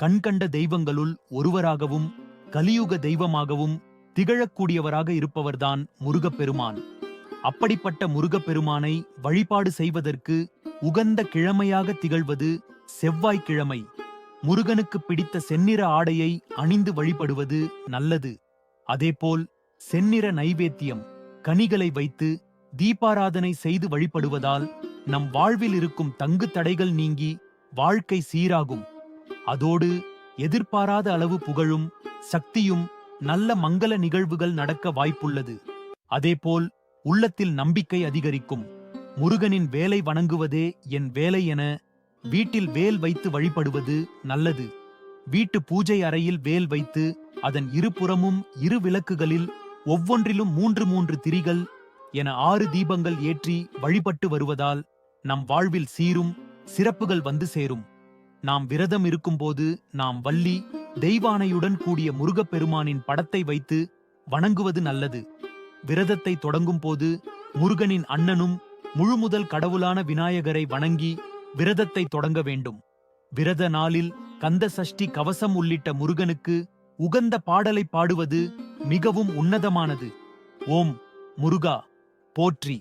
கண்கண்ட தெய்வங்களுள் ஒருவராகவும் கலியுக தெய்வமாகவும் திகழக்கூடியவராக இருப்பவர்தான் முருகப்பெருமான். அப்படிப்பட்ட முருகப்பெருமானை வழிபாடு செய்வதற்கு உகந்த கிழமையாக திகழ்வது செவ்வாய்க்கிழமை. முருகனுக்கு பிடித்த செந்நிற ஆடையை அணிந்து வழிபடுவது நல்லது. அதேபோல் செந்நிற நைவேத்தியம் கனிகளை வைத்து தீபாராதனை செய்து வழிபடுவதால் நம் வாழ்வில் இருக்கும் தங்கு தடைகள் நீங்கி வாழ்க்கை சீராகும். அதோடு எதிர்பாராத அளவு புகழும் சக்தியும் நல்ல மங்கள நிகழ்வுகள் நடக்க வாய்ப்புள்ளது. அதேபோல் உள்ளத்தில் நம்பிக்கை அதிகரிக்கும். முருகனின் வேலை வணங்குவதே என் வேலை என வீட்டில் வேல் வைத்து வழிபடுவது நல்லது. வீட்டு பூஜை அறையில் வேல் வைத்து அதன் இருபுறமும் இரு விளக்குகளில் ஒவ்வொன்றிலும் மூன்று மூன்று திரிகள் என ஆறு தீபங்கள் ஏற்றி வழிபட்டு வருவதால் நம் வாழ்வில் சீரும் சிறப்புகள் வந்து சேரும். நாம் விரதம் இருக்கும்போது நாம் வள்ளி தெய்வானையுடன் கூடிய முருகப்பெருமானின் படத்தை வைத்து வணங்குவது நல்லது. விரதத்தை தொடங்கும் போது முருகனின் அண்ணனும் முழுமுதல் கடவுளான விநாயகரை வணங்கி விரதத்தை தொடங்க வேண்டும். விரத நாளில் கந்த சஷ்டி கவசம் உள்ளிட்ட முருகனுக்கு உகந்த பாடலை பாடுவது மிகவும் உன்னதமானது. ஓம் முருகா போற்றி.